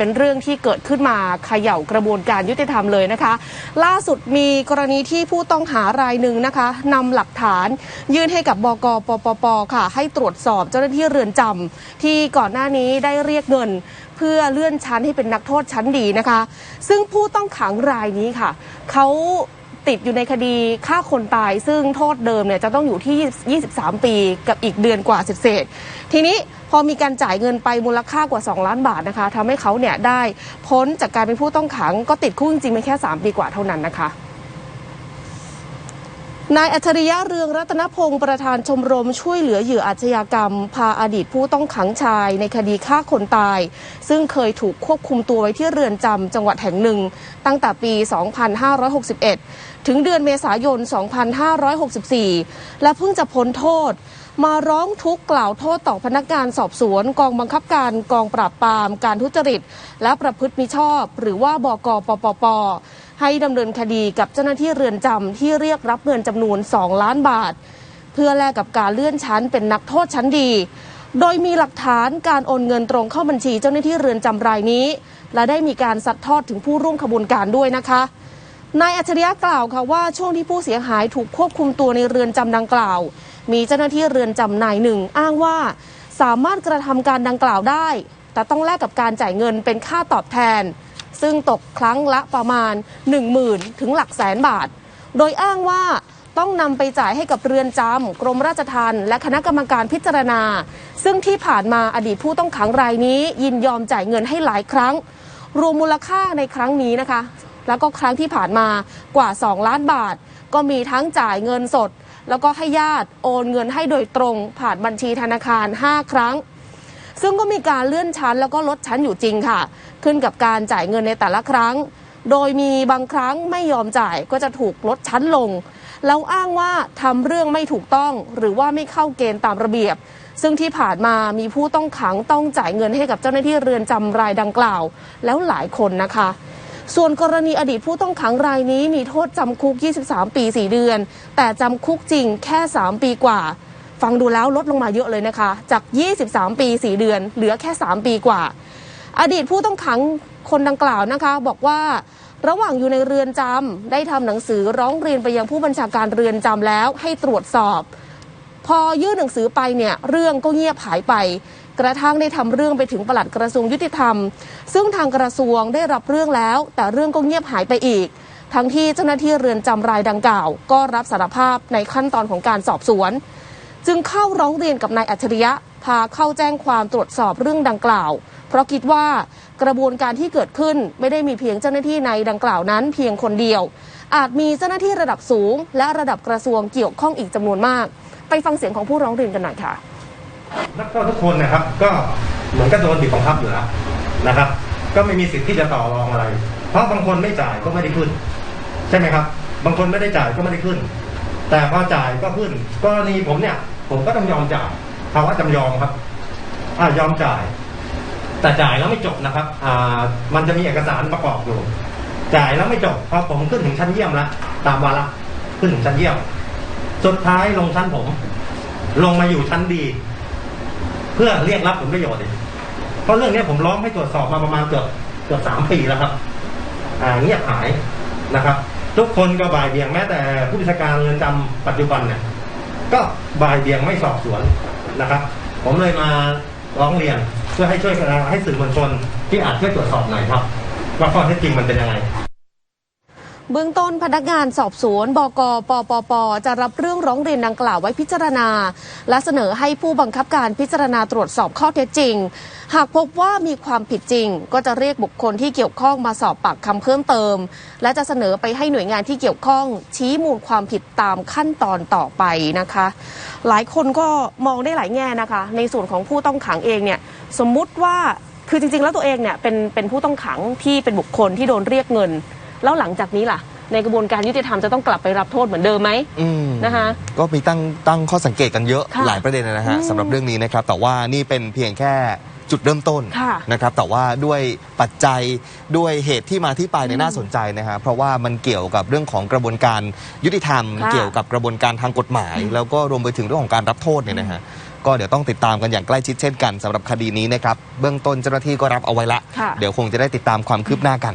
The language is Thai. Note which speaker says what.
Speaker 1: เป็นเรื่องที่เกิดขึ้นมาเขย่ากระบวนการยุติธรรมเลยนะคะ ล่าสุดมีกรณีที่ผู้ต้องหารายหนึ่งนะคะนำหลักฐานยื่นให้กับบกปปปค่ะ ให้ตรวจสอบเจ้าหน้าที่เรือนจำที่ก่อนหน้านี้ได้เรียกเงิน เพื่อเลื่อนชั้นให้เป็นนักโทษชั้นดีนะคะ ซึ่งผู้ต้องขังรายนี้ค่ะเขา ติดอยู่ในคดีฆ่าคนตาย ซึ่งโทษเดิมเนี่ยจะต้องอยู่ที่ 23 ปีกับอีกเดือนกว่าเศษทีนี้พอมีการจ่ายเงินไปมูลค่ากว่า 2 ล้านบาทนะคะทำให้เขาเนี่ยได้พ้นจากการเป็นผู้ต้องขังก็ติดคุกจริงๆไปแค่ 3 ปีกว่าเท่านั้นนะคะ นายอัจฉริยะเรืองรัตนพงศ์ประธานชมรมช่วยเหลือเหยื่ออาชญากรรม พาอดีตผู้ต้องขังชายในคดีฆ่าคนตาย ซึ่งเคยถูกควบคุมตัวไว้ที่เรือนจำจังหวัดแห่งหนึ่ง ตั้งแต่ปี 2561 ถึงเดือนเมษายน 2564 และเพิ่งจะพ้นโทษ มาร้องทุกข์กล่าวโทษต่อพนักงานสอบสวนกองบังคับการกองปราบปรามการทุจริต และประพฤติมิชอบ หรือว่าบกปปป ให้ดำเนินคดีกับเจ้าหน้าที่เรือนจำที่เรียกรับเงินจำนวน 2 ล้านบาท เพื่อแลกกับการเลื่อนชั้นเป็นนักโทษชั้นดี โดยมีหลักฐานการโอนเงินตรงเข้าบัญชีเจ้าหน้าที่เรือนจำรายนี้ และได้มีการซัดทอดถึงผู้ร่วมขบวนการด้วยนะคะนายอัจฉริยะกล่าวค่ะว่าช่วงที่ผู้เสียหายถูกควบคุมตัวในเรือนจำดังกล่าว มีเจ้าหน้าที่เรือนจำนายหนึ่งอ้างว่าสามารถกระทำการดังกล่าวได้ แต่ต้องแลกกับการจ่ายเงินเป็นค่าตอบแทน ซึ่งตกครั้งละประมาณ 10,000 ถึงหลักแสนบาท โดยอ้างว่าต้องนำไปจ่ายให้กับเรือนจำกรมราชทัณฑ์และคณะกรรมการพิจารณา ซึ่งที่ผ่านมาอดีตผู้ต้องขังรายนี้ ยินยอมจ่ายเงินให้หลายครั้ง รวมมูลค่าในครั้งนี้นะคะ แล้วก็ครั้งที่ผ่านมากว่า 2 ล้านบาท ก็มีทั้งจ่ายเงินสด แล้วก็ให้ญาติโอนเงินให้โดยตรงผ่านบัญชีธนาคาร 5 ครั้ง ซึ่งก็มีการเลื่อนชั้นแล้วก็ลดชั้นอยู่จริงค่ะ ขึ้นกับการจ่ายเงินในแต่ละครั้ง โดยมีบางครั้งไม่ยอมจ่ายก็จะถูกลดชั้นลง แล้วอ้างว่าทำเรื่องไม่ถูกต้องหรือว่าไม่เข้าเกณฑ์ตามระเบียบซึ่งที่ผ่านมามีผู้ต้องขังต้องจ่ายเงินให้กับเจ้าหน้าที่เรือนจำรายดังกล่าว แล้วหลายคนนะคะ ส่วนกรณีอดีตผู้ต้องขังรายนี้มีโทษจำคุก 23 ปี 4 เดือน แต่จำคุกจริงแค่ 3 ปีกว่า ฟังดูแล้วลดลงมาเยอะเลยนะคะ จาก 23 ปี 4 เดือน เหลือแค่ 3 ปีกว่า อดีตผู้ต้องขังคนดังกล่าวนะคะ บอกว่าระหว่างอยู่ในเรือนจำได้ทำหนังสือร้องเรียนไปยังผู้บัญชาการเรือนจำแล้วให้ตรวจสอบ พอยื่นหนังสือไปเนี่ยเรื่องก็เงียบหายไป กระทั่งได้ทำเรื่องไปถึงปลัดกระทรวงยุติธรรม ซึ่งทางกระทรวงได้รับเรื่องแล้ว แต่เรื่องก็เงียบหายไปอีก ทั้งที่เจ้าหน้าที่เรือนจำรายดังกล่าว ก็รับสารภาพในขั้นตอนของการสอบสวน จึงเข้าร้องเรียนกับนายอัจฉริยะ พาเข้าแจ้งความตรวจสอบเรื่องดังกล่าว เพราะคิดว่ากระบวนการที่เกิดขึ้นไม่ได้มีเพียงเจ้าหน้าที่ในดังกล่าวนั้น เพียงคนเดียว อาจมีเจ้าหน้าที่ระดับสูง และระดับกระทรวงเกี่ยวข้องอีกจำนวนมาก ไปฟังเสียงของผู้ร้องเรียนกันหน่อยค่ะ
Speaker 2: นักโทษทุกคนนะครับ ก็เหมือนกับโดนบีบบังคับอยู่แล้วนะครับ ก็ไม่มีสิทธิ์ที่จะต่อรองอะไร เพราะบางคนไม่จ่ายก็ไม่ได้ขึ้น ใช่ไหมครับ บางคนไม่ได้จ่ายก็ไม่ได้ขึ้น แต่พอจ่ายก็ขึ้น กรณีผมเนี่ย ผมก็ต้องยอมจ่ายภาวะจำยอมครับอ่ายอมจ่าย แต่จ่ายแล้วไม่จบนะครับ อ่า มันจะมีเอกสารประกอบอยู่ จ่ายแล้วไม่จบพอผมขึ้นถึงชั้นเยี่ยมแล้วตามวาระขึ้นถึงชั้นเยี่ยม สุดท้ายลงชั้นผม ลงมาอยู่ชั้นดี เพื่อเรียกรับผลประโยชน์อีกเพราะเรื่องนี้ผมร้องให้ตรวจสอบมาประมาณเกือบเกือบสามปีแล้วครับ อ่าเงียบหายนะครับ ทุกคนก็บ่ายเบี่ยงแม้แต่ผู้บัญชาการเรือนจำปัจจุบันเนี่ยก็บ่ายเบี่ยงไม่สอบสวนนะครับ ผมเลยมาร้องเรียนเพื่อให้ช่วยให้สื่อมวลชนที่อาจช่วยตรวจสอบหน่อยครับว่าข้อเท็จจริงมันเป็นยังไง
Speaker 1: เบื้องต้นพนักงานสอบสวนบกปปป จะรับเรื่องร้องเรียนดังกล่าวไว้พิจารณา และเสนอให้ผู้บังคับการพิจารณาตรวจสอบข้อเท็จจริง หากพบว่ามีความผิดจริง ก็จะเรียกบุคคลที่เกี่ยวข้องมาสอบปากคำเพิ่มเติม และจะเสนอไปให้หน่วยงานที่เกี่ยวข้อง ชี้มูลความผิดตามขั้นตอนต่อไปนะคะ หลายคนก็มองได้หลายแง่นะคะ ในส่วนของผู้ต้องขังเองเนี่ยสมมุติว่าคือจริงๆ แล้วตัวเองเนี่ยเป็นเป็นผู้ต้องขังที่เป็นบุคคลที่โดนเรียกเงิน แล้วหลังจากนี้ล่ะ ในกระบวนการยุติธรรมจะต้องกลับไปรับโทษเหมือนเดิมไหม
Speaker 3: อืม
Speaker 1: นะคะ
Speaker 3: ก็มีตั้งตั้งข้อสังเกตกันเยอะ
Speaker 1: ค่ะ
Speaker 3: หลายประเด็นนะฮะ
Speaker 1: อืม
Speaker 3: สำหรับเรื่องนี้นะครับ แต่ว่านี่เป็นเพียงแค่จุดเริ่มต้น
Speaker 1: ค่ะ
Speaker 3: นะครับ แต่ว่าด้วยปัจจัยด้วยเหตุที่มาที่ไปเนี่ยน่าสนใจนะฮะเพราะว่ามันเกี่ยวกับเรื่องของกระบวนการยุติธรรม
Speaker 1: ค่ะ
Speaker 3: เกี่ยวกับกระบวนการทางกฎหมาย แล้วก็รวมไปถึงเรื่องของการรับโทษเนี่ยนะฮะก็เดี๋ยวต้องติดตามกันอย่างใกล้ชิดเช่นกันสำหรับคดีนี้นะครับเบื้องต้นเจ้าหน้าที่ก็รับเอาไว้ละ
Speaker 1: ค่ะ
Speaker 3: เดี๋ยวคงจะได้ติดตามความคืบหน้ากัน